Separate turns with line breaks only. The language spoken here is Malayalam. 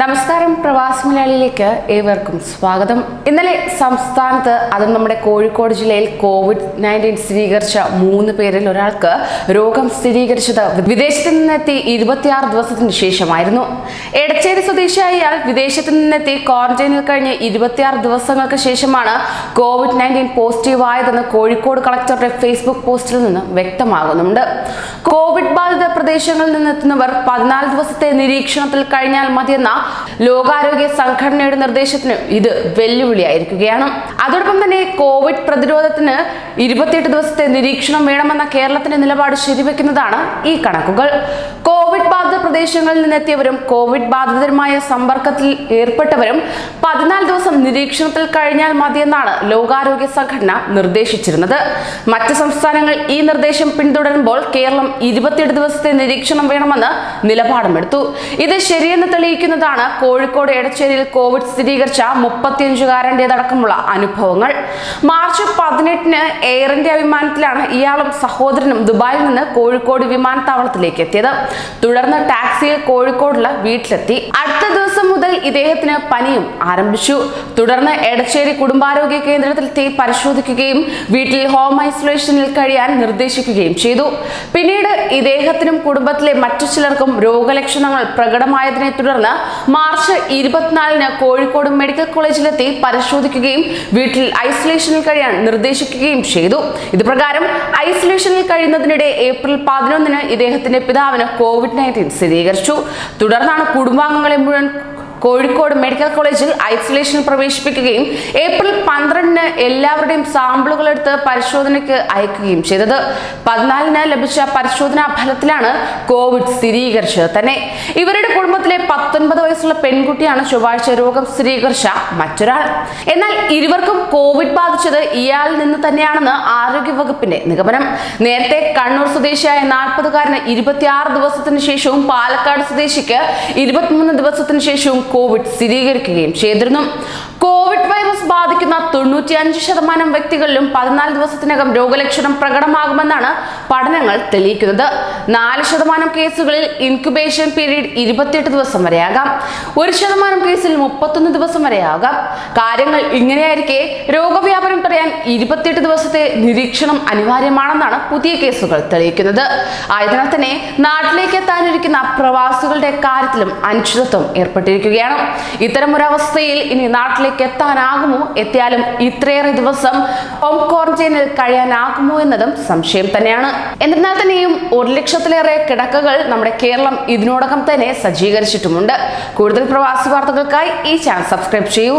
നമസ്കാരം പ്രവാസി മലയാളിയിലേക്ക് ഏവർക്കും സ്വാഗതം. ഇന്നലെ സംസ്ഥാനത്ത് അതും നമ്മുടെ കോഴിക്കോട് ജില്ലയിൽ കോവിഡ് നയന്റീൻ സ്ഥിരീകരിച്ച മൂന്ന് പേരിൽ ഒരാൾക്ക് രോഗം സ്ഥിരീകരിച്ചത് വിദേശത്ത് നിന്നെത്തി ഇരുപത്തിയാറ് ദിവസത്തിന് ശേഷമായിരുന്നു. എടച്ചേരി സ്വദേശിയായ ഇയാൾ വിദേശത്ത് നിന്നെത്തി ക്വാറന്റൈനിൽ കഴിഞ്ഞ് ഇരുപത്തിയാറ് ദിവസങ്ങൾക്ക് ശേഷമാണ് കോവിഡ് നയന്റീൻ പോസിറ്റീവ് ആയതെന്ന് കോഴിക്കോട് കളക്ടറുടെ ഫേസ്ബുക്ക് പോസ്റ്റിൽ നിന്ന് വ്യക്തമാകുന്നുണ്ട്. കോവിഡ് ബാധിത പ്രദേശങ്ങളിൽ നിന്നെത്തുന്നവർ പതിനാല് ദിവസത്തെ നിരീക്ഷണത്തിൽ കഴിഞ്ഞാൽ മതിയെന്ന ലോകാരോഗ്യ സംഘടനയുടെ നിർദ്ദേശത്തിന് ഇത് വെല്ലുവിളിയായിരിക്കുകയാണ്. അതോടൊപ്പം തന്നെ കോവിഡ് പ്രതിരോധത്തിന് ഇരുപത്തിയെട്ട് ദിവസത്തെ നിരീക്ഷണം വേണമെന്ന കേരളത്തിന്റെ നിലപാട് ശരിവെക്കുന്നതാണ് ഈ കണക്കുകൾ. കോവിഡ് ബാധിത പ്രദേശങ്ങളിൽ നിന്നെത്തിയവരും കോവിഡ് ബാധിതരുമായ സമ്പർക്കത്തിൽ ഏർപ്പെട്ടവരും പതിനാല് ദിവസം നിരീക്ഷണത്തിൽ കഴിഞ്ഞാൽ മതിയെന്നാണ് ലോകാരോഗ്യ സംഘടന നിർദ്ദേശിച്ചിരുന്നത്. മറ്റ് സംസ്ഥാനങ്ങൾ ഈ നിർദ്ദേശം പിന്തുടരുമ്പോൾ കേരളം ഇരുപത്തിയെട്ട് ദിവസത്തെ നിരീക്ഷണം വേണമെന്ന് നിലപാടുമെടുത്തു. ഇത് ശരിയെന്ന് തെളിയിക്കുന്നതാണ് കോഴിക്കോട് എടച്ചേരിയിൽ കോവിഡ് സ്ഥിരീകരിച്ച മുപ്പത്തിയഞ്ചുകാരന്റെതടക്കമുള്ള അനുഭവങ്ങൾ. മാർച്ച് പതിനെട്ടിന് എയർ ഇന്ത്യ വിമാനത്തിലാണ് ഇയാളും സഹോദരനും ദുബായിൽ നിന്ന് കോഴിക്കോട് വിമാനത്താവളത്തിലേക്ക് എത്തിയത്. തുടർന്ന് ടാക്സിയിൽ കോഴിക്കോടുള്ള വീട്ടിലെത്തി. അടുത്ത ദിവസം ഇദ്ദേഹത്തിന് പനിയും ആരംഭിച്ചു. തുടർന്ന് എടച്ചേരി കുടുംബാരോഗ്യ കേന്ദ്രത്തിൽ കേന്ദ്രത്തിലെത്തി പരിശോധിക്കുകയും വീട്ടിൽ ഹോം ഐസൊലേഷനിൽ കഴിയാൻ നിർദ്ദേശിക്കുകയും ചെയ്തു. പിന്നീട് ഇദ്ദേഹത്തിനും കുടുംബത്തിലെ മറ്റു ചിലർക്കും രോഗലക്ഷണങ്ങൾ പ്രകടമായതിനെ തുടർന്ന് മാർച്ച് ഇരുപത്തിനാലിന് കോഴിക്കോട് മെഡിക്കൽ കോളേജിലെത്തി പരിശോധിക്കുകയും വീട്ടിൽ ഐസൊലേഷനിൽ കഴിയാൻ നിർദ്ദേശിക്കുകയും ചെയ്തു. ഇതുപ്രകാരം ഐസൊലേഷനിൽ കഴിയുന്നതിനിടെ ഏപ്രിൽ പതിനൊന്നിന് ഇദ്ദേഹത്തിന്റെ പിതാവിന് കോവിഡ് നയന്റീൻ സ്ഥിരീകരിച്ചു. തുടർന്നാണ് കുടുംബാംഗങ്ങളെ മുഴുവൻ കോഴിക്കോട് മെഡിക്കൽ കോളേജിൽ ഐസൊലേഷൻ പ്രവേശിപ്പിക്കുകയും ഏപ്രിൽ പന്ത്രണ്ടിന് എല്ലാവരുടെയും സാമ്പിളുകൾ എടുത്ത് പരിശോധനയ്ക്ക് അയക്കുകയും ചെയ്തത്. പതിനാലിന് ലഭിച്ച പരിശോധനാ ഫലത്തിലാണ് കോവിഡ് സ്ഥിരീകരിച്ചത് തന്നെ. ഇവരുടെ കുടുംബത്തിലെ പത്തൊൻപത് വയസ്സുള്ള പെൺകുട്ടിയാണ് ചൊവ്വാഴ്ച രോഗം സ്ഥിരീകരിച്ച മറ്റൊരാൾ. എന്നാൽ ഇരുവർക്കും കോവിഡ് ബാധിച്ചത് ഇയാളിൽ നിന്ന് തന്നെയാണെന്ന് ആരോഗ്യവകുപ്പിന്റെ നിഗമനം. നേരത്തെ കണ്ണൂർ സ്വദേശിയായ നാൽപ്പതുകാരന് ഇരുപത്തിയാറ് ദിവസത്തിന് ശേഷവും പാലക്കാട് സ്വദേശിക്ക് ഇരുപത്തിമൂന്ന് ദിവസത്തിന് ശേഷവും കോവിഡ് സ്ഥിരീകരിക്കുകയും ചെയ്തിരുന്നു. കോവിഡ് വൈറസ് ബാധിക്കുന്ന തൊണ്ണൂറ്റിയഞ്ച് ശതമാനം വ്യക്തികളിലും പതിനാല് ദിവസത്തിനകം രോഗലക്ഷണം പ്രകടമാകുമെന്നാണ് പഠനങ്ങൾ തെളിയിക്കുന്നത്. നാല് ശതമാനം കേസുകളിൽ ഇൻക്യുബേഷൻ പീരീഡ് ഇരുപത്തിയെട്ട് ദിവസം വരെയാകാം. ഒരു ശതമാനം കേസിൽ മുപ്പത്തൊന്ന് ദിവസം വരെയാകാം. കാര്യങ്ങൾ ഇങ്ങനെയായിരിക്കെ രോഗവ്യാപനം തടയാൻ ഇരുപത്തിയെട്ട് ദിവസത്തെ നിരീക്ഷണം അനിവാര്യമാണെന്നാണ് പുതിയ കേസുകൾ തെളിയിക്കുന്നത്. ആയതിനാൽ തന്നെ നാട്ടിലേക്ക് എത്താനിരിക്കുന്ന പ്രവാസികളുടെ കാര്യത്തിലും അനിശ്ചിതത്വം ഏർപ്പെട്ടിരിക്കുകയാണ്. ഇത്തരം ഒരു അവസ്ഥയിൽ ഇനി നാട്ടിലേക്ക് എത്താനാകുമോ? എത്തിയാലും ഇത്രയേറെ ദിവസം ഹോം ക്വാറന്റൈനിൽ കഴിയാനാകുമോ എന്നതും സംശയം തന്നെയാണ്. എന്നിരുന്നാൽ തന്നെയും ഒരു ലക്ഷത്തിലേറെ കിടക്കകൾ നമ്മുടെ കേരളം ഇതിനോടകം തന്നെ സജ്ജീകരിച്ചിട്ടുമുണ്ട്. കൂടുതൽ പ്രവാസി വാർത്തകൾക്കായി ഈ ചാനൽ സബ്സ്ക്രൈബ് ചെയ്യൂ.